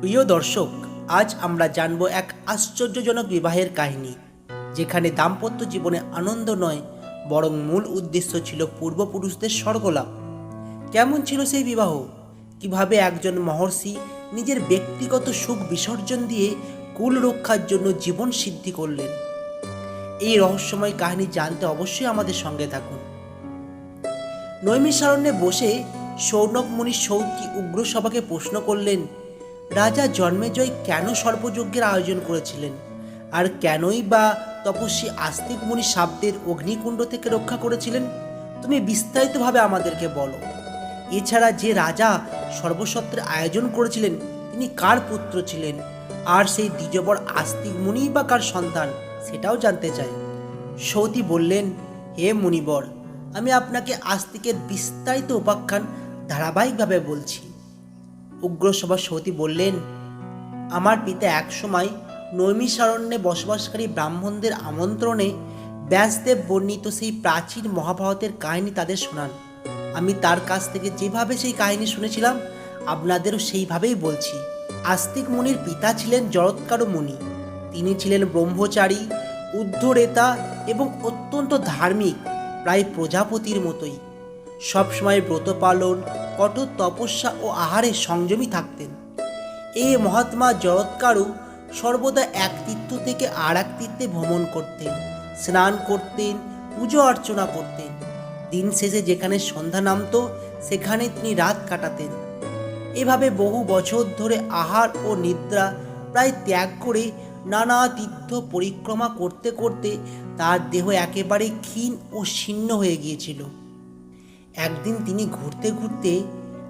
প্রিয় দর্শক, আজ আমরা জানব এক আশ্চর্যজনক বিবাহের কাহিনী, যেখানে দাম্পত্য জীবনে আনন্দ নয়, বরং মূল উদ্দেশ্য ছিল পূর্বপুরুষদের স্বর্গলাভ। কেমন ছিল সেই বিবাহ? কীভাবে একজন মহর্ষি নিজের ব্যক্তিগত সুখ বিসর্জন দিয়ে কুল রক্ষার জন্য জীবন সিদ্ধি করলেন? এই রহস্যময় কাহিনী জানতে অবশ্যই আমাদের সঙ্গে থাকুন। নৈমিষারণ্যে বসে সৌনক মুনি সৌকি উগ্রসভাকে প্রশ্ন করলেন রাজা জন্মেজয় কেন সর্বযজ্ঞের আয়োজন করেছিলেন? আর কেনই বা তপস্বী আস্তিক মুনি শাব্দের অগ্নিকুণ্ড থেকে রক্ষা করেছিলেন? তুমি বিস্তারিতভাবে আমাদেরকে বলো। এছাড়া যে রাজা সর্বসত্রের আয়োজন করেছিলেন, তিনি কার পুত্র ছিলেন? আর সেই দ্বিজবর আস্তিক মুনি বা কার সন্তান, সেটাও জানতে চাই। সৌতি বললেন, হে মুনিবর, আমি আপনাকে আস্তিকের বিস্তারিত উপাখ্যান ধারাবাহিকভাবে বলছি। উগ্রসভা সতী বললেন, আমার পিতা একসময় নৈমিষারণ্যে বসবাসকারী ব্রাহ্মণদের আমন্ত্রণে ব্যাসদেব বর্ণিত সেই প্রাচীন মহাভারতের কাহিনী তাদের শোনান। আমি তার কাছ থেকে যেভাবে সেই কাহিনী শুনেছিলাম, আপনাদেরও সেইভাবেই বলছি। আস্তিক মুনির পিতা ছিলেন জরৎকার মুনি। তিনি ছিলেন ব্রহ্মচারী, উদ্ধরেতা এবং অত্যন্ত ধার্মিক, প্রায় প্রজাপতির মতোই। সবসময় ব্রত পালন কঠোর তপস্যা ও আহারে সংযমী থাকতেন। এই মহাত্মা জরৎকারু সর্বদা এক তীর্থ থেকে আর এক তীর্থে ভ্রমণ করতেন, স্নান করতেন, পুজো অর্চনা করতেন। দিন শেষে যেখানে সন্ধ্যা নামতো, সেখানে তিনি রাত কাটাতেন। এভাবে বহু বছর ধরে আহার ও নিদ্রা প্রায় ত্যাগ করে নানা তীর্থ পরিক্রমা করতে করতে তার দেহ একেবারে ক্ষীণ ও ছিন্ন হয়ে গিয়েছিল। একদিন তিনি ঘুরতে ঘুরতে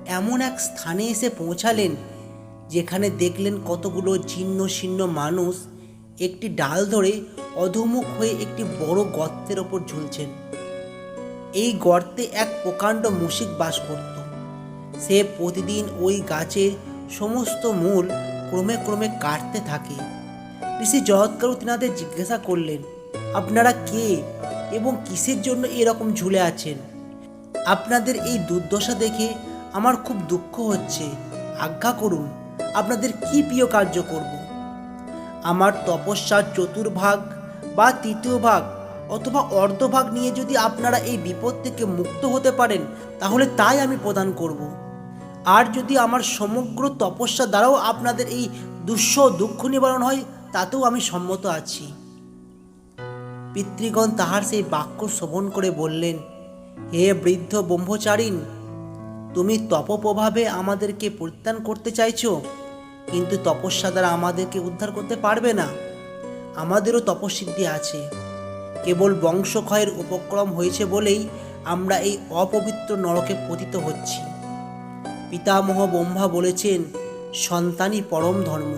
এমন এক স্থানে এসে পৌঁছালেন, যেখানে দেখলেন কতগুলো জীর্ণ শীর্ণ মানুষ একটি ডাল ধরে অধমুখ হয়ে একটি বড় গর্তের ওপর ঝুলছেন। এই গর্তে এক প্রকাণ্ড মুশিক বাস করত। সে প্রতিদিন ওই গাছের সমস্ত মূল ক্রমে ক্রমে কাটতে থাকে। ঋষি জগৎকারু তিনাদের জিজ্ঞাসা করলেন, আপনারা কে এবং কিসের জন্য এরকম ঝুলে আছেন? আপনাদের এই দুর্দশা দেখে আমার খুব দুঃখ হচ্ছে। আজ্ঞা করুন, আপনাদের কি প্রিয় কার্য করব? আমার তপস্যার চতুর্ভাগ বা তৃতীয় ভাগ অথবা অর্ধভাগ নিয়ে যদি আপনারা এই বিপদ থেকে মুক্ত হতে পারেন, তাহলে তাই আমি প্রদান করব। আর যদি আমার সমগ্র তপস্যা দ্বারাও আপনাদের এই দুঃস্ব দুঃখ নিবারণ হয়, তাতেও আমি সম্মত আছি। পিতৃগণ তাহার সেই বাক্য শ্রবণ করে বললেন হে বৃদ্ধ ব্রহ্মচারীন তুমি তপপ্রভাবে আমাদেরকে পরিত্রাণ করতে চাইছো, কিন্তু তপস্যা দ্বারা আমাদেরকে উদ্ধার করতে পারবে না। আমাদেরও তপসিদ্ধি আছে। কেবল বংশক্ষয়ের উপক্রম হয়েছে বলেই আমরা এই অপবিত্র নরকে পতিত হচ্ছি। পিতামহ ব্রহ্মা বলেছেন, সন্তানই পরম ধর্ম।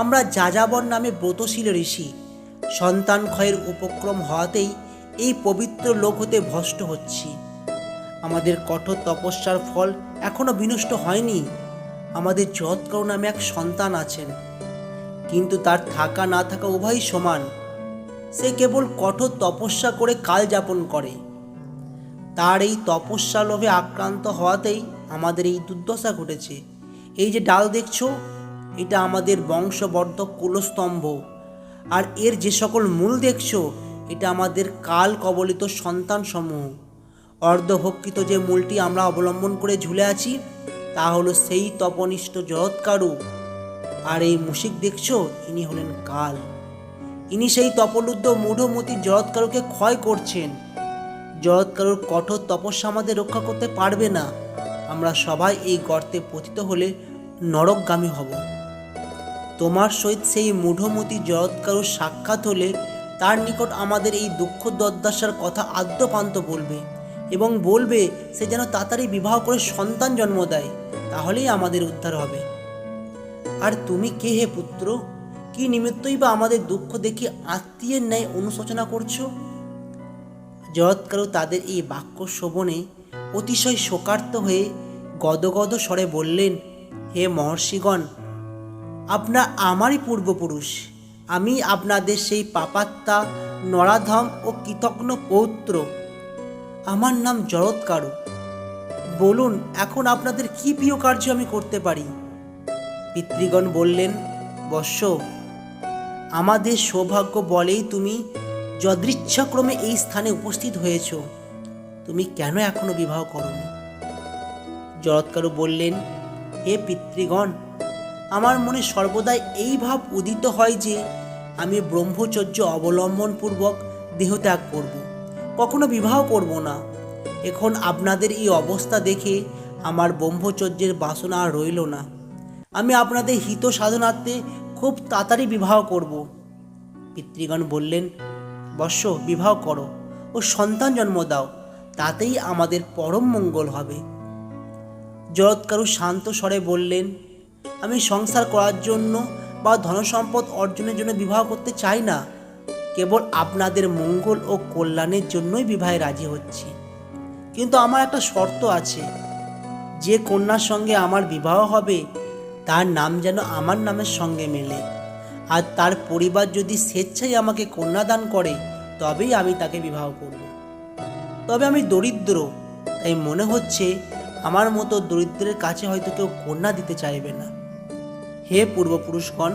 আমরা যাযাবর নামে ব্রতশীল ঋষি। সন্তান ক্ষয়ের উপক্রম হওয়াতেই এই পবিত্র লোক হতে ভ্রষ্ট হচ্ছি। আমাদের কঠোর তপস্যার ফল এখনও বিনষ্ট হয়নি। আমাদের যৎকর নামে এক সন্তান আছেন। কিন্তু তার থাকা না থাকা উভয়ই সমান। সে কেবল কঠোর তপস্যা করে কাল যাপন করে। তার এই তপস্যা লোভে আক্রান্ত হওয়াতেই আমাদের এই দুর্দশা ঘটেছে। এই যে ডাল দেখছ, এটা আমাদের বংশবর্ধক কুলস্তম্ভ। আর এর যে সকল মূল দেখছ এটা আমাদের কাল কবলিত সন্তান সমূহ অর্ধভক্ষিত যে মূলটি আমরা অবলম্বন করে ঝুলে আছি, তা হলো সেই তপনিষ্ঠ জগৎকারু। আর এই মুশিক দেখছ, ইনি হলেন কাল। ইনি সেই তপলুদ্ধ মূঢ়মতি জগৎকারুকে ক্ষয় করছেন। জগৎকারুর কঠোর তপস্যা আমাদের রক্ষা করতে পারবে না। আমরা সবাই এই গর্তে পতিত হলে নরকগামী হব। তোমার সহিত সেই মূঢ়মতি জগৎকারুর সাক্ষাৎ হলে তার নিকট আমাদের এই দুঃখ দদ্দাসার কথা আদ্যপান্ত বলবে এবং বলবে, সে যেন তাড়াতাড়ি বিবাহ করে সন্তান জন্ম দেয়, তাহলেই আমাদের উদ্ধার হবে। আর তুমি কে হে পুত্র? কি নিমিত্তই বা আমাদের দুঃখ দেখে আত্মীয়ের ন্যায় অনুশোচনা করছ? জগৎকারু তাদের এই বাক্য শোভনে অতিশয় শোকার্ত হয়ে গদগদ স্বরে বললেন, হে মহর্ষিগণ, আপনার আমারই পূর্বপুরুষ। আমি আপনাদের সেই পাপাত্মা, নরাধম ও কৃতজ্ঞ পৌত্র। আমার নাম জরৎকারু বলুন, এখন আপনাদের কি প্রিয় কার্য আমি করতে পারি? পিতৃগণ বললেন, বৎস, আমাদের সৌভাগ্য বলেই তুমি যদৃচ্ছাক্রমে এই স্থানে উপস্থিত হয়েছ। তুমি কেন এখনও বিবাহ করনি? জরৎকারু বললেন, হে পিতৃগণ, আমার মনে সর্বদাই এই ভাব উদিত হয় যে আমি ব্রহ্মচর্য অবলম্বনপূর্বক দেহত্যাগ করব। কখনো বিবাহ করব না। এখন আপনাদের এই অবস্থা দেখে আমার ব্রহ্মচর্যের বাসনা আর রইল না। আমি আপনাদের হিত সাধনার্থে খুব তাড়াতাড়ি বিবাহ করব। পিতৃগণ বললেন বর্ষ বিবাহ করো ও সন্তান জন্ম দাও, তাতেই আমাদের পরম মঙ্গল হবে। জরৎকারু শান্ত স্বরে বললেন, আমি সংসার করার জন্য বা ধনসম্পদ অর্জনের জন্য বিবাহ করতে চাই না, কেবল আপনাদের মঙ্গল ও কল্যাণের জন্যই বিবাহে রাজি হচ্ছি। কিন্তু আমার একটা শর্ত আছে, যে কন্যার সঙ্গে আমার বিবাহ হবে, তার নাম যেন আমার নামের সঙ্গে মেলে। আর তার পরিবার যদি স্বেচ্ছায় আমাকে কন্যাদান করে, তবেই আমি তাকে বিবাহ করব। তবে আমি দরিদ্র, তাই মনে হচ্ছে আমার মতো দরিদ্রের কাছে হয়তো কেউ কন্যা দিতে চাইবে না। হে পূর্বপুরুষগণ,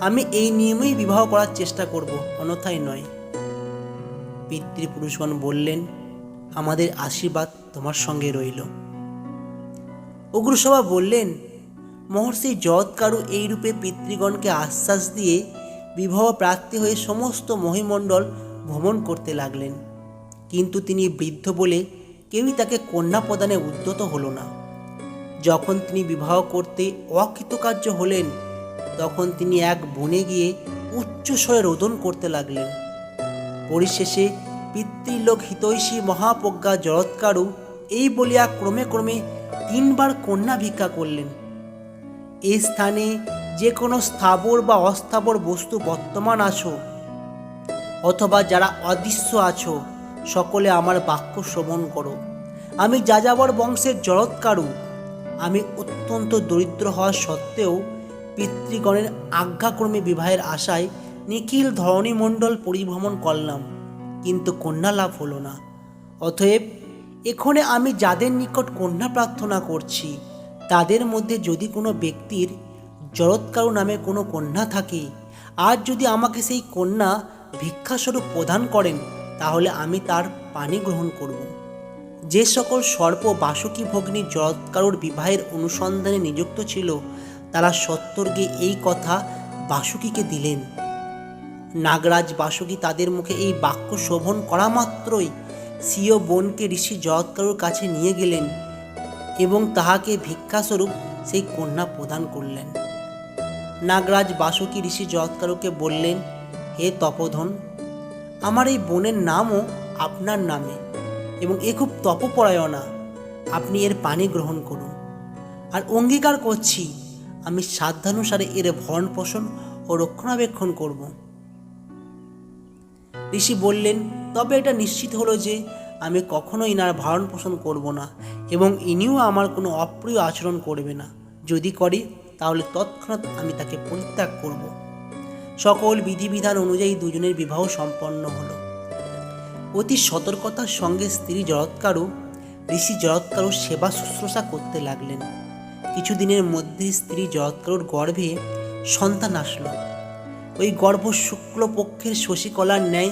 আমি এই নিয়মেই বিবাহ করার চেষ্টা করব, অন্যথায় নয়। পিতৃপুরুষগণ বললেন, আমাদের আশীর্বাদ তোমার সঙ্গে রইল। উগ্রসভা বললেন, মহর্ষি যৎকারু এইরূপে পিতৃগণকে আশ্বাস দিয়ে বিবাহ প্রার্থী হয়ে সমস্ত মহিমণ্ডল ভ্রমণ করতে লাগলেন। কিন্তু তিনি বৃদ্ধ বলে কেউই তাকে কন্যা প্রদানে উদ্যত হলো না। যখন তিনি বিবাহ করতে অকৃতকার্য হলেন, তখন তিনি এক বনে গিয়ে উচ্চস্বরে রোদন করতে লাগলেন। পরিশেষে পিতৃলোক হিতৈষী মহাপ্রজ্ঞা জরৎকারু এই বলিয়া ক্রমে ক্রমে তিনবার কন্যা ভিক্ষা করলেন। এই স্থানে যে কোনো স্থাবর বা অস্থাবর বস্তু বর্তমান আছো, অথবা যারা অদৃশ্য আছো, সকলে আমার বাক্য শ্রবণ করো। আমি যাযাবর বংশের জরৎকারু আমি অত্যন্ত দরিদ্র হওয়া সত্ত্বেও পিতৃগণের আজ্ঞাক্রমে বিবাহের আশায় নিখিল ধরণীমণ্ডল পরিভ্রমণ করলাম, কিন্তু কন্যা লাভ হলো না। অতএব এখানে আমি যাদের নিকট কন্যা প্রার্থনা করছি, তাদের মধ্যে যদি কোনো ব্যক্তির জরৎকারু নামে কোনো কন্যা থাকে, আর যদি আমাকে সেই কন্যা ভিক্ষাস্বরূপ প্রদান করেন, তাহলে আমি তার পানি গ্রহণ করব। যে সকল সর্প বাসুকী ভগ্নী জরৎকারুর বিবাহের অনুসন্ধানে নিযুক্ত ছিল, তারা সত্তর্গে এই কথা বাসুকীকে দিলেন। নাগরাজ বাসুকী তাদের মুখে এই বাক্য শোভন করা মাত্রই সিও বোনকে ঋষি জরৎকারুর কাছে নিয়ে গেলেন এবং তাহাকে ভিক্ষাস্বরূপ সেই কন্যা প্রদান করলেন। নাগরাজ বাসুকী ঋষি জরৎকারুকে বললেন, হে তপোধন, আমার এই বোনের নামও আপনার নামে। এবং এ খুব তপপরায়ণা। আপনি এর পানি গ্রহণ করুন। আর অঙ্গীকার করছি, আমি সাধ্যানুসারে এর ভরণ পোষণ ও রক্ষণাবেক্ষণ করব। ঋষি বললেন, তবে এটা নিশ্চিত হলো যে আমি কখনো ইনার ভরণ পোষণ করব না এবং ইনিও আমার কোনো অপ্রিয় আচরণ করবে না। যদি করে, তাহলে তৎক্ষণাৎ আমি তাকে পরিত্যাগ করব। সকল বিধিবিধান অনুযায়ী দুজনের বিবাহ সম্পন্ন হলো। অতি সতর্কতার সঙ্গে স্ত্রী জরৎকারু ঋষি জরৎকারুর সেবা শুশ্রূষা করতে লাগলেন। কিছুদিনের মধ্যে স্ত্রী জরৎকারুর গর্ভে সন্তান আসলো। ওই গর্ভ শুক্লপক্ষের শশীকলার ন্যায়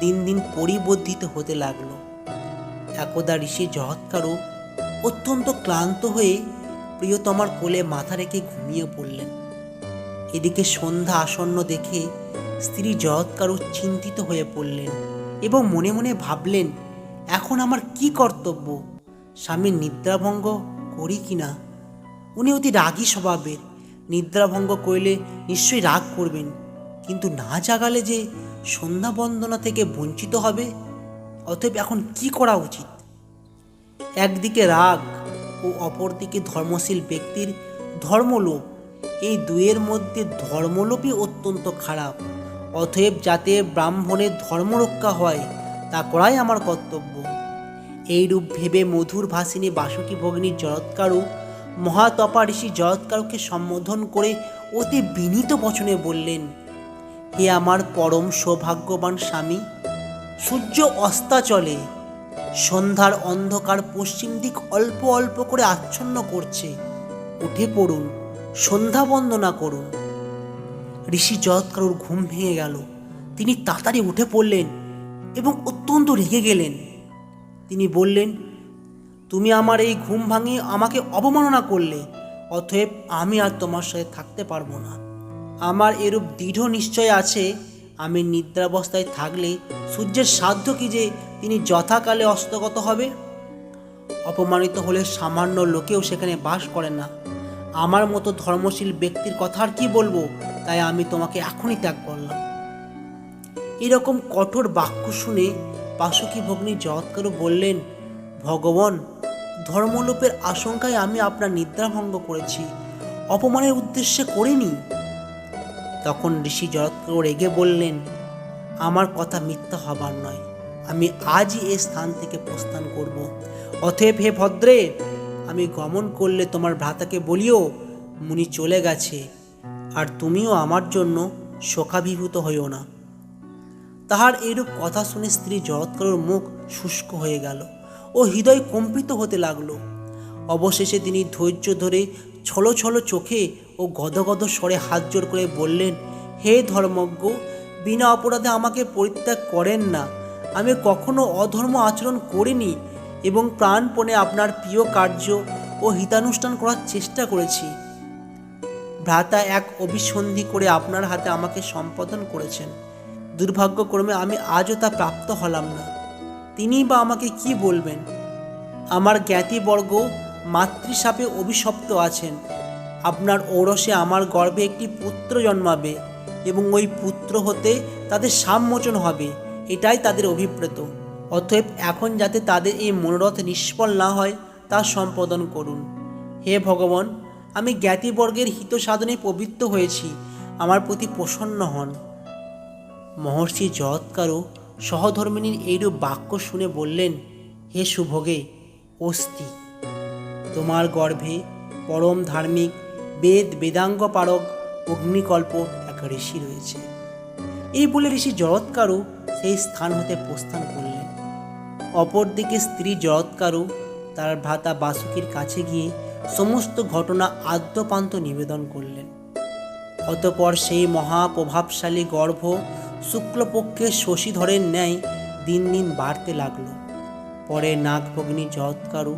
দিন দিন পরিবর্ধিত হতে লাগল। একদা ঋষি জহৎকারু অত্যন্ত ক্লান্ত হয়ে প্রিয়তমার কোলে মাথা রেখে ঘুমিয়ে পড়লেন। এদিকে সন্ধ্যা আসন্ন দেখে স্ত্রী জহৎকারু চিন্তিত হয়ে পড়লেন। এবং মনে মনে ভাবলেন, এখন আমার কি কর্তব্য? স্বামীর নিদ্রাভঙ্গ করি কি না? উনি অতি রাগী স্বভাবের। নিদ্রাভঙ্গ করলে নিশ্চয়ই রাগ করবেন। কিন্তু না জাগালে যে সন্ধ্যা বন্দনা থেকে বঞ্চিত হবে, অতএব এখন কি করা উচিত? একদিকে রাগ ও অপরদিকে ধর্মশীল ব্যক্তির ধর্মলোভ, এই দুয়ের মধ্যে ধর্মলোভই অত্যন্ত খারাপ। অতএব যাতে ব্রাহ্মণের ধর্মরক্ষা হয়, তা করাই আমার কর্তব্য। এইরূপ ভেবে মধুর ভাসিনী বাসুকী ভগ্নী জরৎকারু মহাতপা ঋষি জরৎকারুকে সম্বোধন করে অতি বিনীত বচনে বললেন, হে আমার পরম সৌভাগ্যবান স্বামী, সূর্য অস্তাচলে সন্ধ্যার অন্ধকার পশ্চিম দিক অল্প অল্প করে আচ্ছন্ন করছে। উঠে পড়ুন, সন্ধ্যা বন্দনা করুন। ঋষি জয়ৎকারুর ঘুম ভেঙে গেল। তিনি তাড়াতাড়ি উঠে পড়লেন এবং অত্যন্ত রেগে গেলেন। তিনি বললেন, তুমি আমার এই ঘুম ভাঙিয়ে আমাকে অবমাননা করলে, অতএব আমি আর তোমার সাথে থাকতে পারব না। আমার এরূপ দৃঢ় নিশ্চয় আছে, আমি নিদ্রাবস্থায় থাকলে সূর্যের সাধ্য কি যে তিনি যথাকালে অস্তগত হবে? অপমানিত হলে সামান্য লোকেও সেখানে বাস করে না। আমার মতো ধর্মশীল ব্যক্তির কথা আর কি বলব? তাই আমি তোমাকে এখনই ত্যাগ করলাম। এরকম কঠোর বাক্য শুনে বাসুকি ভগ্নী জগৎকারু বললেন, ভগবান, ধর্মলোপের আশঙ্কায় আমি আপনার নিদ্রাভঙ্গ করেছি। অপমানের উদ্দেশ্যে করিনি? তখন ঋষি জগৎকারু রেগে বললেন, আমার কথা মিথ্যা হবার নয়। আমি আজই এ স্থান থেকে প্রস্থান করব। অতএব হে ভদ্রে আমি গমন করলে তোমার ভ্রাতাকে বলিও, মুনি চলে গেছে। আর তুমিও আমার জন্য শোকাভিভূত হইও না। তাহার এরূপ কথা শুনে স্ত্রী জগৎকারুর মুখ শুষ্ক হয়ে গেল ও হৃদয় কম্পিত হতে লাগল। অবশেষে তিনি ধৈর্য ধরে ছলো ছলো চোখে ও গদগদ স্বরে হাত জোর করে বললেন, হে ধর্মজ্ঞ, বিনা অপরাধে আমাকে পরিত্যাগ করেন না। আমি কখনো অধর্ম আচরণ করিনি। এবং প্রাণপণে আপনার প্রিয় কার্য ও হিতানুষ্ঠান করার চেষ্টা করেছি। ভ্রাতা এক অভিসন্ধি করে আপনার হাতে আমাকে সম্পাদন করেছেন। দুর্ভাগ্যক্রমে আমি আজও তা প্রাপ্ত হলাম না। তিনি বা আমাকে কি বলবেন? আমার জ্ঞাতিবর্গ মাতৃসাপে অভিশপ্ত আছেন। আপনার ঔরসে আমার গর্ভে একটি পুত্র জন্মাবে এবং ওই পুত্র হতে তাদের সামমোচন হবে, এটাই তাদের অভিপ্রেত। অতএব এখন যাতে তাদের এই মনোরথ নিষ্ফল না হয়, তা সম্পাদন করুন। হে ভগবান, আমি জ্ঞাতিবর্গের হিত সাধনে পবিত্র হয়েছি, আমার প্রতি প্রসন্ন হন। মহর্ষি জগৎকারও সহধর্মিনীর এইরূপ বাক্য শুনে বললেন, হে সুভোগে অস্তি তোমার গর্ভে পরম ধার্মিক বেদ বেদাঙ্গ পারক অগ্নিকল্প এক ঋষি রয়েছে। এই বলে ঋষি জগৎকারু সেই স্থান হতে প্রস্থান করলেন। অপরদিকে স্ত্রী জগৎকারু তার ভ্রাতা বাসুকির কাছে গিয়ে সমস্ত ঘটনা আদ্যপান্ত নিবেদন করলেন। অতপর সেই মহাপ্রভাবশালী গর্ভ শুক্লপক্ষের শশীধরের ন্যায় দিন দিন বাড়তে লাগল। পরে নাগভগ্নী জগৎকারু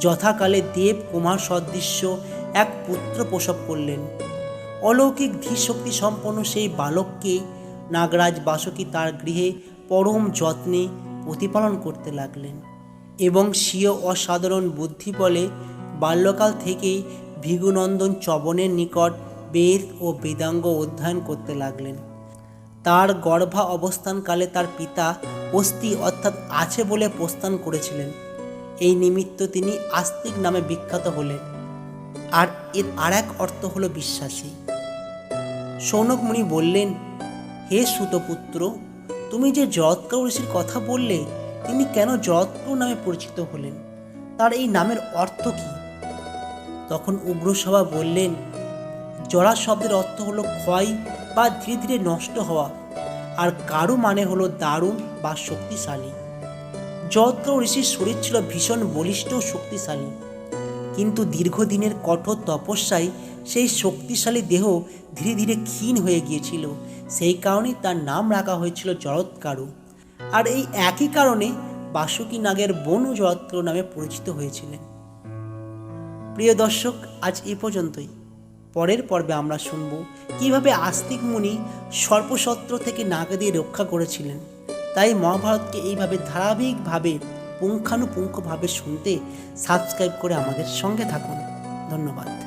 যথাকালে দেব কুমার সদৃশ্য এক পুত্র প্রসব করলেন। অলৌকিক ধীশক্তি সম্পন্ন সেই বালককে নাগরাজ বাসকি তার গৃহে পরম যত্নে প্রতিপালন করতে লাগলেন। এবং স্বীয় অসাধারণ বুদ্ধি বলে বাল্যকাল থেকেই ভিগুনন্দন চবনের নিকট বেদ ও বেদাঙ্গ অধ্যয়ন করতে লাগলেন। তার গর্ভা অবস্থানকালে তার পিতা অস্থি অর্থাৎ আছে বলে প্রস্থান করেছিলেন। এই নিমিত্ত তিনি আস্তিক নামে বিখ্যাত হলেন। আর এর আর এক অর্থ হল বিশ্বাসী। সৌনক মুনি বললেন, হে সুতপুত্র তুমি যে জয়ৎকার ঋষির কথা বললে, তিনি কেন জয়ৎকার নামে পরিচিত হলেন? তার এই নামের অর্থ কি? তখন উগ্রসভা বললেন, জরা শব্দের অর্থ হলো ক্ষয় বা ধীরে ধীরে নষ্ট হওয়া, আর কারু মানে হলো দারুণ বা শক্তিশালী। যত্র ঋষির শরীর ছিল ভীষণ বলিষ্ঠ ও শক্তিশালী, কিন্তু দীর্ঘদিনের কঠোর তপস্যায় সেই শক্তিশালী দেহ ধীরে ধীরে ক্ষীণ হয়ে গিয়েছিল সেই কারণেই তার নাম রাখা হয়েছিল জরৎকারু আর এই একই কারণে বাসুকী নাগের বনু জরৎকারু নামে পরিচিত হয়েছিলেন। প্রিয় দর্শক, আজ এ পর্যন্তই। পরের পর্বে আমরা শুনব কীভাবে আস্তিক মুনি সর্পসত্র থেকে নাগদের রক্ষা করেছিলেন। তাই মহাভারতকে এইভাবে ধারাবাহিকভাবে পুঙ্খানুপুঙ্খভাবে শুনতে সাবস্ক্রাইব করে আমাদের সঙ্গে থাকুন। ধন্যবাদ।